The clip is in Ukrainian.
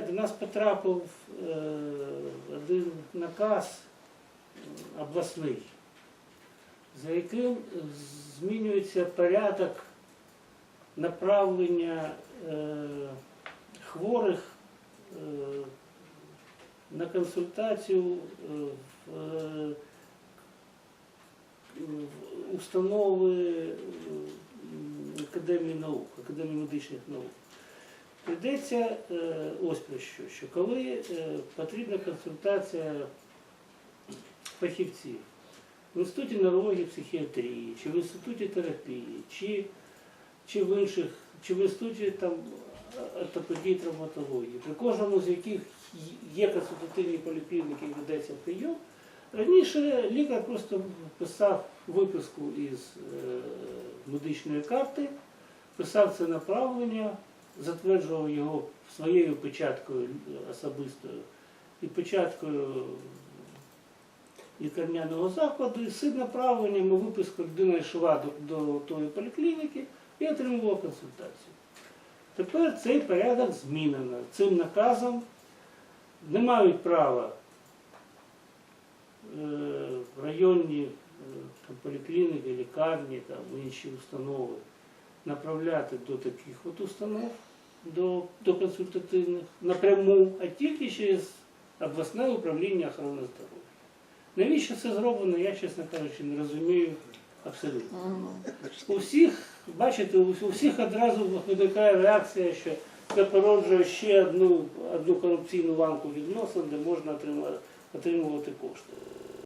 До нас потрапив е, один наказ обласний, за яким змінюється порядок направлення е, хворих е, на консультацію в, установи Академії наук, Академії медичних наук. Йдеться е, ось про що, що коли е, потрібна консультація фахівців в інституті неврології психіатрії, чи в інституті терапії, чи, чи в інших, чи в інституті там, ортопедії травматології, при кожному з яких є консультативні поліклініки ведеться прийом, раніше лікар просто писав виписку із е, медичної карти, писав це направлення, затверджував його своєю печаткою особистою і печаткою лікарняного закладу, і з направленням і виписку людина йшла до, до тої поліклініки і отримувала консультацію. Тепер цей порядок змінено. Цим наказом не мають права е, районні е, поліклініки, лікарні, там, інші установи направляти до таких от установ, до, до консультативних напряму, а тільки через обласне управління охорони здоров'я. Навіщо це зроблено, я, чесно кажучи, не розумію абсолютно. У всіх, бачите, у всіх одразу виникає реакція, що це породжує ще одну, одну корупційну ланку відносин, де можна отримувати кошти.